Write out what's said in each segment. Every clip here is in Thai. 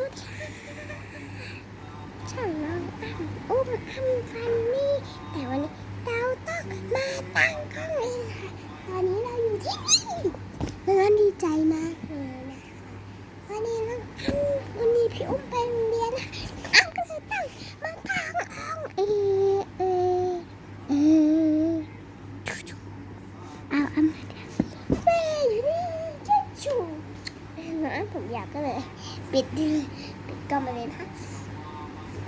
สุดช่างน้องอ้ำอุ้มอ้ำฟันนี่ แต่วันนี้เราต้องมาตั้งกล้องเองค่ะ ตอนนี้เราอยู่ที่นี่เพื่อนดีใจมากเลยนะคะวันนี้น้องอ้ำวันนี้พี่อุ้มไปโรงเรียนนะอ้ำก็เลยตั้งมาตั้งอ้องเออเออเออเอาอ้ำมาแม่อยู่นี่จะชูน้องอ้ำ ผมอยากก็เลย ปิดปิดกล้องไปเลยนะคะ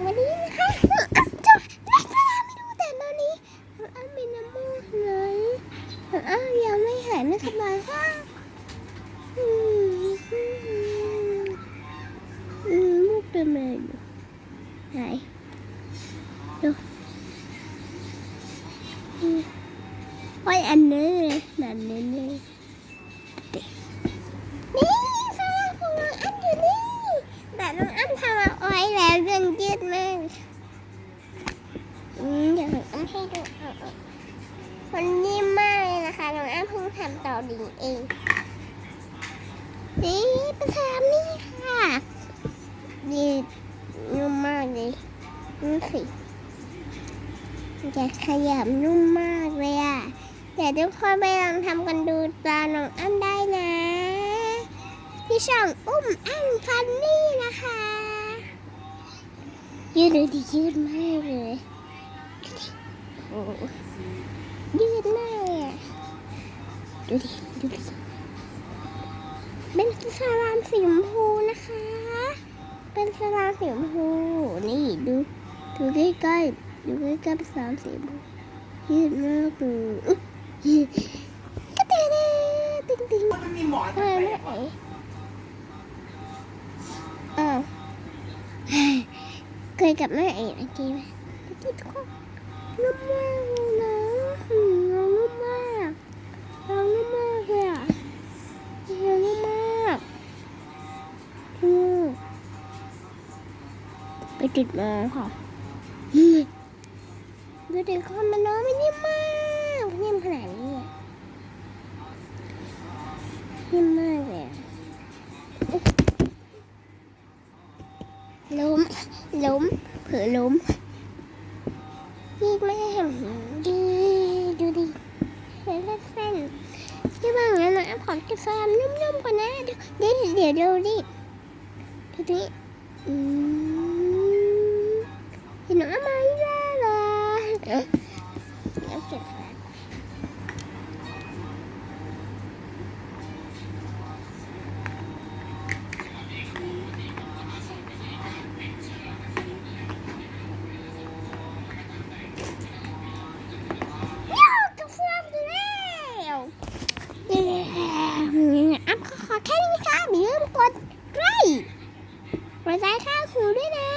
วันนี้นะคะอ้ำจะไล่ตาไม่ดูแต่ตอนนี้อ้ำเป็นน้ำมูกเลยอ้ำยังไม่หายไม่สบายค่ะอืมมูกเป็นอะไรอยู่ไหนดูอืมไว้อันนี้เลยนั่นนี่ องอ้ำให้ดูมันนิ่มมากเลยนะคะ น้องอ้ำเพิ่งทำต่อดิ่งเอง นี่เป็นสามนี่ค่ะดีนุ่มมากเลยนี่สิจะขยับนุ่มมากเลยอะเดี๋ยวทุกคนไปลองทำกันดูตาน้องอ้ำได้นะที่ช่องอุ้มอันฟันนี่นะคะยืดดูดิยืดมากเลย ดมากเลยอะดูดิ ดูดิ เป็นสลามสีชมพูนะคะ เป็นสลามสีชมพู นี่ดู ดูใกล้ๆ ดูใกล้ๆเป็นสลามสีชมพูยืดมากเลยอุ๊ยยืดกระเตงติ๊งติ๊งมันมีหมอนทำไมไม่เอ๋อ้าเคยกับแม่เอ๋เมื่อกี้ไหมเมื่อกี้ทุกคน นุ่มมากเลยนะอืมน้องนุ่มมากน้องนุ่มมากเลยอะน้องนุ่มมากอืมไปติดมาค่ะดูเด็กคนมันน้องไม่นิ่มมากนิ่มขนาดนี้นิ่มมากเลยล้มล้มเผลอล้ม พี่แม่ให้เห็นยืดดูดิเส้นเส้นที่บางอย่างนะขอเก็บสามนุ่มๆก่อนนะเดี๋ยวเดี๋ยวเดี๋ยวดูดิดูดิอืม ใจค่าครูด้วยนะ